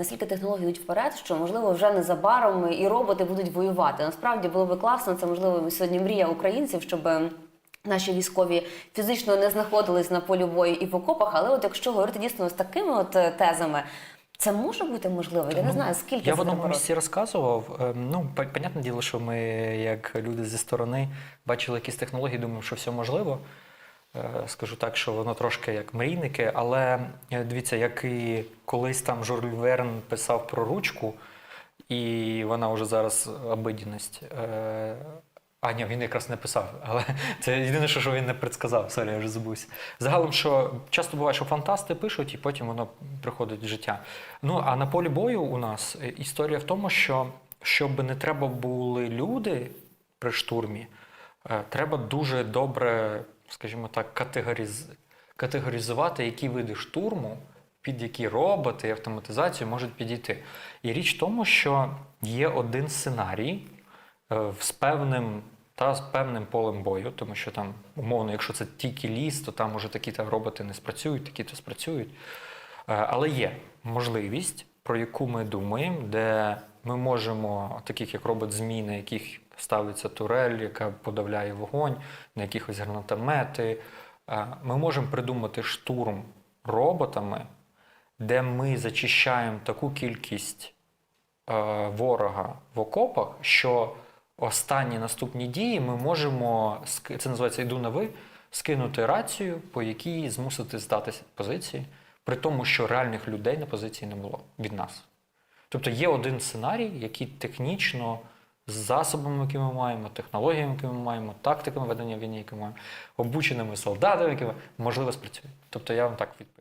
наскільки технології йдуть вперед, що можливо вже незабаром і роботи будуть воювати. Насправді було би класно. Це можливо сьогодні мрія українців, щоб. е, Наші військові фізично не знаходились на полі бою і в окопах, але от якщо говорити дійсно з такими от е, тезами, це може бути можливо. Я не Ну, знаю, скільки Я в одному місці розказував. е, Ну, по- понятне діло, що ми, як люди зі сторони, бачили якісь технології, думаємо, що все можливо. Е, Скажу так, що воно трошки як мрійники, але е, дивіться, як і колись там Жюль Верн писав про ручку, і вона вже зараз обидість. Е, А, ні, він якраз не писав, але це єдине, що він не предсказав. Сорі, я вже забувся. Загалом, що часто буває, що фантасти пишуть, і потім воно приходить в життя. Ну а на полі бою у нас історія в тому, що щоб не треба були люди при штурмі, треба дуже добре, скажімо так, категоріз... категоризувати, які види штурму, під які роботи і автоматизацію можуть підійти. І річ в тому, що є один сценарій е, з певним. Та з певним полем бою, тому що там, умовно, якщо це тільки ліс, то там може такі та роботи не спрацюють, такі то спрацюють. Е, Але є можливість, про яку ми думаємо, де ми можемо, таких як робот ЗМІ, на яких ставиться турель, яка подавляє вогонь, на якихось гранатомети. е, Ми можемо придумати штурм роботами, де ми зачищаємо таку кількість е, ворога в окопах, що останні наступні дії ми можемо, це називається йду на ви, скинути рацію, по якій змусити здатися позиції, при тому, що реальних людей на позиції не було від нас. Тобто є один сценарій, який технічно з засобами, які ми маємо, технологіями, які ми маємо, тактиками ведення війни, які ми маємо, обученими солдатами, які ми, можливо спрацює. Тобто я вам так відповім.